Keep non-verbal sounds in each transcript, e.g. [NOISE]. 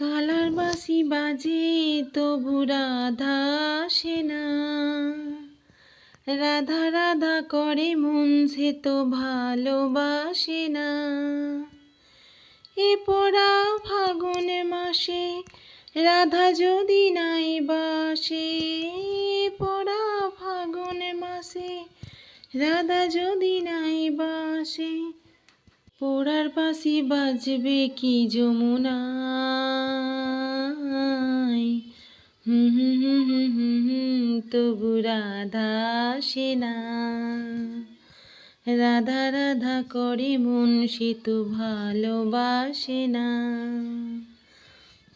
Colour বাসি বাজে, তবু রাধা আসে না। রাধা রাধা করে মন, সে তো ভালোবাসে না। এ পড়া ফাগুন মাসে, রাধা যদি নাই বাসে। পড়া ফাগুন মাসে, রাধা যদি নাই বাসে। পোড়ার পাশি বাজবে কি যমুনা তবু রাধা আসে না রাধা রাধা করে মন সে তো ভালোবাসে না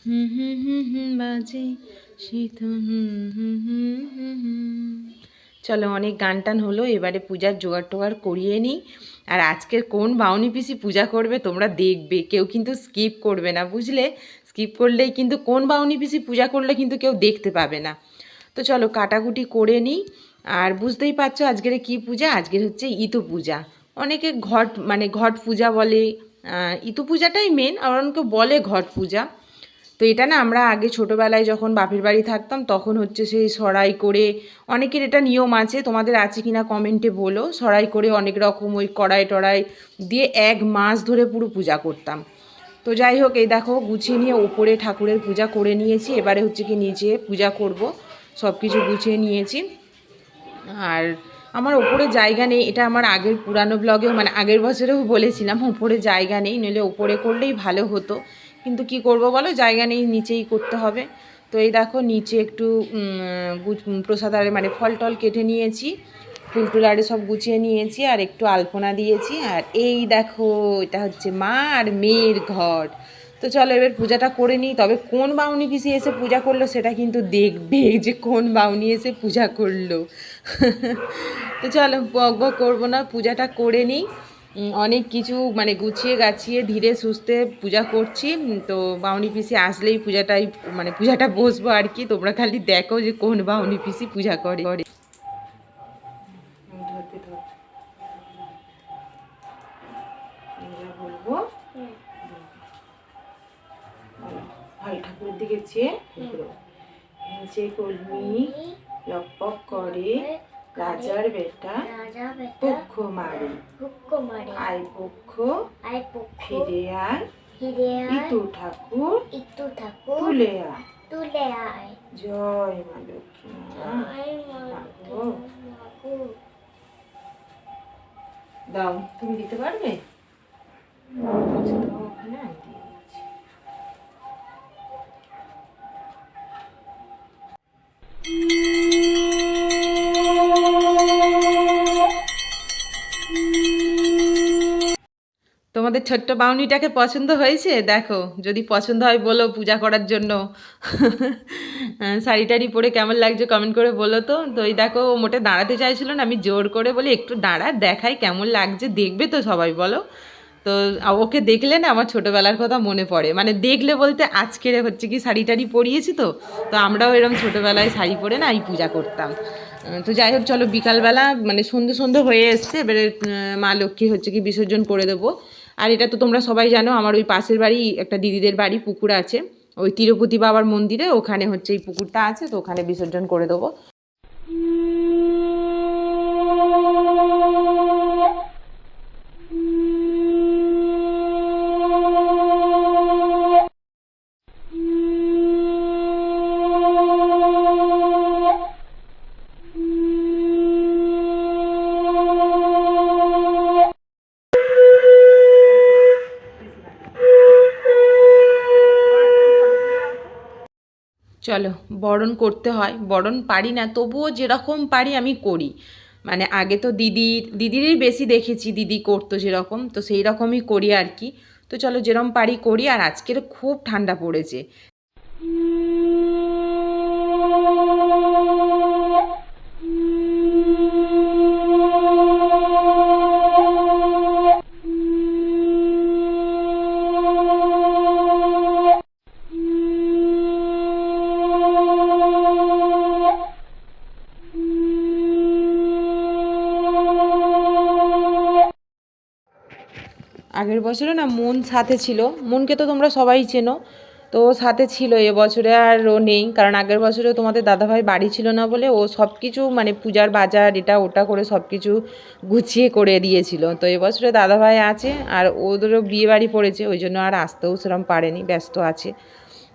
হুম হুম হুম হুম বাজে সে তো হুম হুম হুম হুম চলো অনেক গান টান হলো, এবারে পূজার জোগাড় টোগাড় করিয়ে নিই। আর আজকের কোন বাউনি পিসি পূজা করবে তোমরা দেখবে, কেউ কিন্তু স্কিপ করবে না, বুঝলে? স্কিপ করলেই কিন্তু কোন বাউনি পিসি পূজা করলে কিন্তু কেউ দেখতে পাবে না। তো চলো কাটাকুটি করে নিই। আর বুঝতেই পারছ আজকের কি পূজা? আজকের হচ্ছে ইতু পূজা। অনেকে ঘট মানে ঘট পূজা বলে ইতু পূজাটাই মেন আর অনেকে বলে ঘট পূজা। এটা না আমরা আগে ছোটোবেলায় যখন বাপের বাড়ি থাকতাম, তখন হচ্ছে সেই সরাই করে অনেকের এটা নিয়ম আছে, তোমাদের আছে কি না কমেন্টে বলো। সরাই করে অনেক রকম ওই কড়াই টড়াই দিয়ে এক মাস ধরে পুরো পূজা করতাম। তো যাই হোক, এই দেখো গুছিয়ে নিয়ে ওপরে ঠাকুরের পূজা করে নিয়েছি। এবারে হচ্ছে কি নিচে পূজা করব সব কিছু গুছিয়ে নিয়েছি। আর আমার ওপরে জায়গা নেই, এটা আমার আগের পুরানো ব্লগেও মানে আগের বছরেও বলেছিলাম, ওপরে জায়গা নেই, নইলে ওপরে করলেই ভালো হতো। কিন্তু কি করব বলো? জায়গা নেই, নিচেই করতে হবে। তো এই দেখো, নিচে একটু প্রসাদারে মানে ফল টল কেটে নিয়েছি। ফুল টুল আরে সব গুছিয়ে নিয়েছি আর একটু আলপনা দিয়েছি। আর এই দেখো, এটা হচ্ছে মা আর মেয়ের ঘর। তো চলো, এবার পূজাটা করে নিই। তবে কোন বাউনি পিসি এসে পূজা করল সেটা কিন্তু দেখবে যে কোন বাউনি এসে পূজা করল। [LAUGHS] তো চলো, বক বক করব না, পূজাটা করে নিই। অনেক কিছু মানে গুছিয়ে গাছিয়ে ধীরে সুস্থে পূজা করছি। তো বাউনি পিসি আসলেই পূজাটাই মানে পূজাটা বসবো আর কি। তোমরা খালি দেখো যে কোন বাউনি পিসি পূজা করে। ঠাকুরের দিকে চেয়ে কলমি লকপক করে রাজার বেটা পক্ষ মারে আই পক্ষ আই পক্ষ ফিরে আয় ইতু ঠাকুর একটু ঠাকুর তুলে আয় তুলে আয় জয় মা লক্ষ্মী। দাও তুমি দিতে পারবে? তোমাদের ছোট্ট বাউনিটাকে পছন্দ হয়েছে? দেখো, যদি পছন্দ হয় বলো পূজা করার জন্য। শাড়ি টাড়ি পরে কেমন লাগছে কমেন্ট করে বলো তো। তো এই দেখো, ও মোটে দাঁড়াতে চাইছিল না, আমি জোর করে বলি, একটু দাঁড়া, দেখাই কেমন লাগছে, দেখবে তো সবাই, বলো। তো ওকে দেখলে না আমার ছোটোবেলার কথা মনে পড়ে। মানে দেখলে বলতে আজকের হচ্ছে কি শাড়ি টাড়ি পরিয়েছি তো? তো আমরাও এরকম ছোটোবেলায় শাড়ি পরে না এই পূজা করতাম। তো যাই হোক, চলো বিকালবেলা মানে সন্ধে সন্ধে হয়ে এসছে, এবারে মা লক্ষ্মী হচ্ছে কি বিসর্জন করে দেবো। আর এটা তো তোমরা সবাই জানো, আমার ওই পাশের বাড়ি একটা দিদিদের বাড়ি, পুকুর আছে। ওই তিরুপতি বাবার মন্দিরে ওখানে হচ্ছে এই পুকুরটা আছে, তো ওখানে বিসর্জন করে দেবো। চলো, বরণ করতে হয়। বরণ পারি না, তবুও যেরকম পারি আমি করি। মানে আগে তো দিদির দিদিরই বেশি দেখেছি, দিদি করতো যেরকম, তো সেই রকমই করি আর কি। তো চলো যেরকম পারি করি, আর আজকের খুব ঠান্ডা পড়েছে। আগের বছরে না মন সাথে ছিল। মনকে তো তোমরা সবাই চেনো। তো সাথে ছিল এবছরে আর ও নেই। কারণ আগের বছরে তোমাদের দাদাভাই বাড়ি ছিল না বলে ও সব কিছু মানে পূজার বাজার এটা ওটা করে সব কিছু গুছিয়ে করে দিয়েছিল। তো এবছরে দাদাভাই আছে আর ওদেরও বিয়ে বাড়ি পড়েছে, ওই জন্য আর আসতেও সেরকম পারেনি, ব্যস্ত আছে।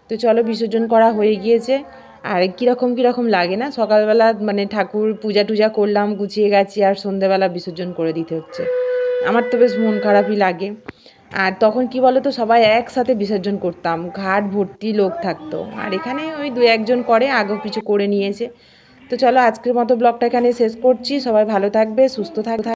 তো চলো বিসর্জন করা হয়ে গিয়েছে। আর কীরকম কীরকম লাগে না? সকালবেলা মানে ঠাকুর পূজা টুজা করলাম, গুছিয়ে গেছি আর সন্ধেবেলা বিসর্জন করে দিতে হচ্ছে। আমার তো বেশ মন খারাপই লাগে। আর তখন কি বলো তো সবাই একসাথে বিসর্জন করতাম, ঘাট ভর্তি লোক থাকতো। আর এখানে ওই দু একজন করে, আগেও কিছু করে নিয়েছে। তো চলো আজকের মতো ব্লগটা এখানে শেষ করছি। সবাই ভালো থাকবে, সুস্থ থাকবে।